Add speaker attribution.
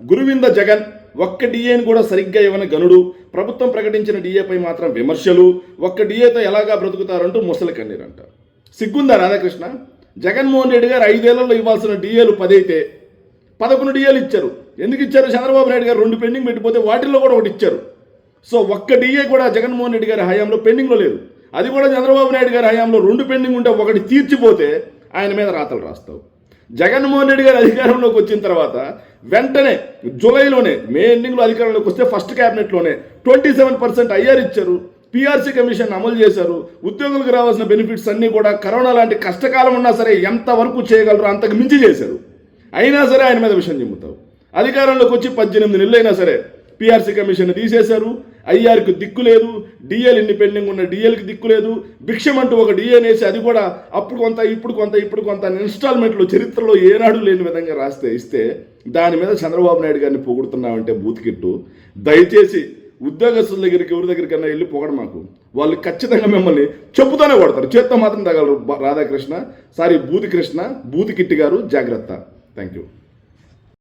Speaker 1: గురువింద జగన్ ఒక్క డిఏని కూడా సరిగ్గా ఇవ్వని గనుడు ప్రభుత్వం ప్రకటించిన డిఏపై మాత్రం విమర్శలు ఒక్క డిఏతో ఎలాగా బ్రతుకుతారంటూ ముసలి కన్నీరంట. సిగ్గుందా రాధాకృష్ణ? జగన్మోహన్ రెడ్డి గారు ఐదేళ్ళలో ఇవ్వాల్సిన డిఏలు పదైతే పదకొండు డిఏలు ఇచ్చారు. ఎందుకు ఇచ్చారు? చంద్రబాబు నాయుడు గారు రెండు పెండింగ్ పెట్టిపోతే వాటిల్లో కూడా ఒకటి ఇచ్చారు. సో ఒక్క డిఏ కూడా జగన్మోహన్ రెడ్డి గారి హయాంలో పెండింగ్లో లేదు. అది కూడా చంద్రబాబు నాయుడు గారి హయాంలో రెండు పెండింగ్ ఉంటే ఒకటి తీర్చిపోతే ఆయన మీద రాతలు రాస్తావు. జగన్మోహన్ రెడ్డి గారు అధికారంలోకి వచ్చిన తర్వాత వెంటనే జూలైలోనే మే ఎండింగ్లో అధికారంలోకి వస్తే ఫస్ట్ క్యాబినెట్లోనే ట్వంటీ సెవెన్ పర్సెంట్ ఐఆర్ ఇచ్చారు. పీఆర్సీ కమిషన్ అమలు చేశారు. ఉద్యోగులకు రావాల్సిన బెనిఫిట్స్ అన్నీ కూడా కరోనా లాంటి కష్టకాలం ఉన్నా సరే ఎంతవరకు చేయగలరు అంతకు మించి చేశారు. అయినా సరే ఆయన మీద విషయం చెబుతావు అధికారంలోకి వచ్చి పద్దెనిమిది నెలలు అయినా సరే పిఆర్సీ కమిషన్ తీసేశారు. ఐఆర్కి దిక్కు లేదు. డిఎల్ ఇన్ని పెండింగ్ ఉన్న డిఎల్కి దిక్కు లేదు. భిక్షం అంటూ ఒక డిఎన్ వేసి అది కూడా అప్పుడు కొంత ఇప్పుడు కొంత ఇప్పుడు కొంత ఇన్స్టాల్మెంట్లో చరిత్రలో ఏనాడు లేని విధంగా రాస్తే ఇస్తే దాని మీద చంద్రబాబు నాయుడు గారిని పొగుడుతున్నామంటే బూతికిట్టు. దయచేసి ఉద్యోగస్తుల దగ్గరికి ఎవరి దగ్గరికన్నా వెళ్ళి పొగడు మాకు. వాళ్ళు ఖచ్చితంగా మిమ్మల్ని చెప్పుతూనే కొడతారు. చేత్తో మాత్రం తగలరు రాధాకృష్ణ. సారీ బూతి కృష్ణ గారు జాగ్రత్త. Thank you